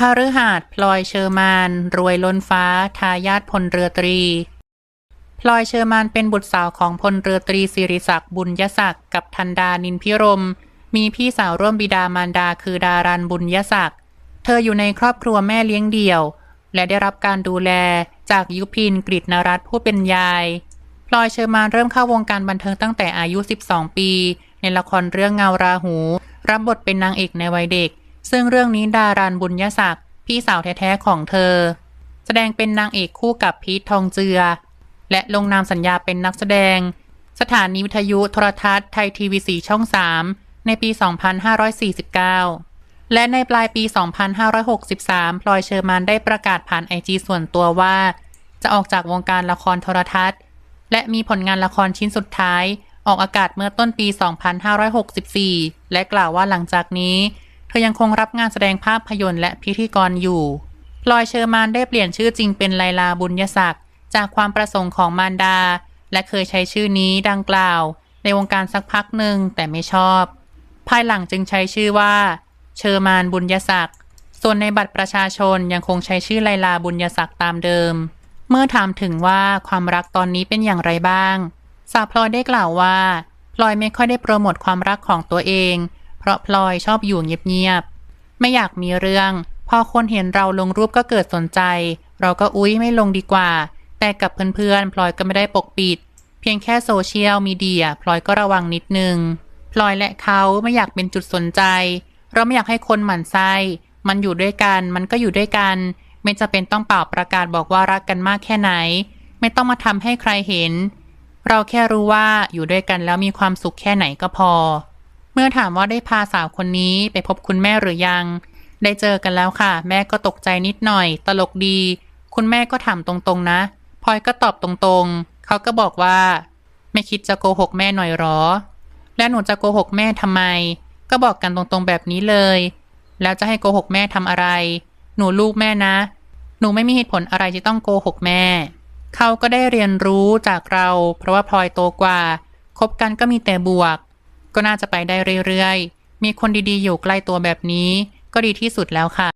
คาฤหาสน์พลอยเชอร์มาน รวยล้นฟ้า ทายาทพลเรือตรี พลอยเชอร์มานเป็นบุตรสาวของพลเรือตรีสิริศักดิ์บุญยศักดิ์กับทันดานินพิรม มีพี่สาวร่วมบิดามารดาคือดารันบุญยศักดิ์เธออยู่ในครอบครัวแม่เลี้ยงเดี่ยว และได้รับการดูแลจากยุพินกฤษนรัตผู้เป็นยาย พลอยเชอร์มานเริ่มเข้าวงการบันเทิงตั้งแต่อายุ 12 ปี ในละครเรื่องเงาราหู รับบทเป็นนางเอกในวัยเด็ก ซึ่งเรื่องนี้ดารันบุญยศักดิ์พี่สาวแท้ๆของเธอ แสดงเป็นนางเอกคู่กับพีททองเจือ และลงนามสัญญาเป็นนักแสดง สถานีวิทยุโทรทัศน์ไทยทีวีสีช่อง 3 ในปี 2549 และในปลายปี 2563 พลอยเชอร์มานได้ประกาศผ่านไอจีส่วนตัวว่า จะออกจากวงการละครโทรทัศน์ และมีผลงานละครชิ้นสุดท้าย ออกอากาศเมื่อต้นปี 2564 และกล่าวว่าหลังจากนี้ เธอยังคงรับงานแสดงภาพยนตร์และพิธีกรอยู่ ลอยเชอร์มานได้เปลี่ยนชื่อจริงเป็นไลลาบุญยศักดิ์จากความประสงค์ของมารดา และเคยใช้ชื่อนี้ดังกล่าว ในวงการสักพักหนึ่งแต่ไม่ชอบ ภายหลังจึงใช้ชื่อว่า เชอร์มานบุญยศักดิ์ ส่วนในบัตรประชาชนยังคงใช้ชื่อไลลาบุญยศักดิ์ตามเดิม เมื่อถามถึงว่าความรักตอนนี้เป็นอย่างไรบ้าง สาวพลอยได้กล่าวว่าพลอยไม่ค่อยได้โปรโมทความรักของตัวเอง ราะพลอยชอบอยู่เงียบๆ ไม่อยากมีเรื่อง พอคนเห็นเราลงรูปก็เกิดสนใจ เราก็อุ๊ยไม่ลงดีกว่า แต่กับเพื่อนๆ พลอยก็ไม่ได้ปกปิด เพียงแค่โซเชียลมีเดียพลอยก็ระวังนิดนึง พลอยและเขาไม่อยากเป็นจุดสนใจ เราไม่อยากให้คนหมั่นไส้ มันอยู่ด้วยกัน มันก็อยู่ด้วยกัน ไม่จะเป็นต้องเป่าประกาศบอกว่ารักกันมากแค่ไหน ไม่ต้องมาทำให้ใครเห็น เราแค่รู้ว่าอยู่ด้วยกันแล้วมีความสุขแค่ไหนก็พอ เมื่อถามว่าได้พาสาวคนนี้ไปพบคุณแม่หรือยัง ได้เจอกันแล้วค่ะ แม่ก็ตกใจนิดหน่อย ตลกดี คุณแม่ก็ถามตรงๆนะพลอยก็ตอบตรงๆ เขาก็บอกว่า ไม่คิดจะโกหกแม่หน่อยหรอ แล้วหนูจะโกหกแม่ทำไม ก็บอกกันตรงๆแบบนี้เลย แล้วจะให้โกหกแม่ทำอะไร หนูลูกแม่นะ หนูไม่มีเหตุผลอะไรที่ต้องโกหกแม่ เขาก็ได้เรียนรู้จากเรา เพราะว่าพลอยโตกว่าคบกันก็มีแต่บวก ก็น่าจะไปได้เรื่อยๆ มีคนดีๆ อยู่ใกล้ตัวแบบนี้ ก็ดีที่สุดแล้วค่ะ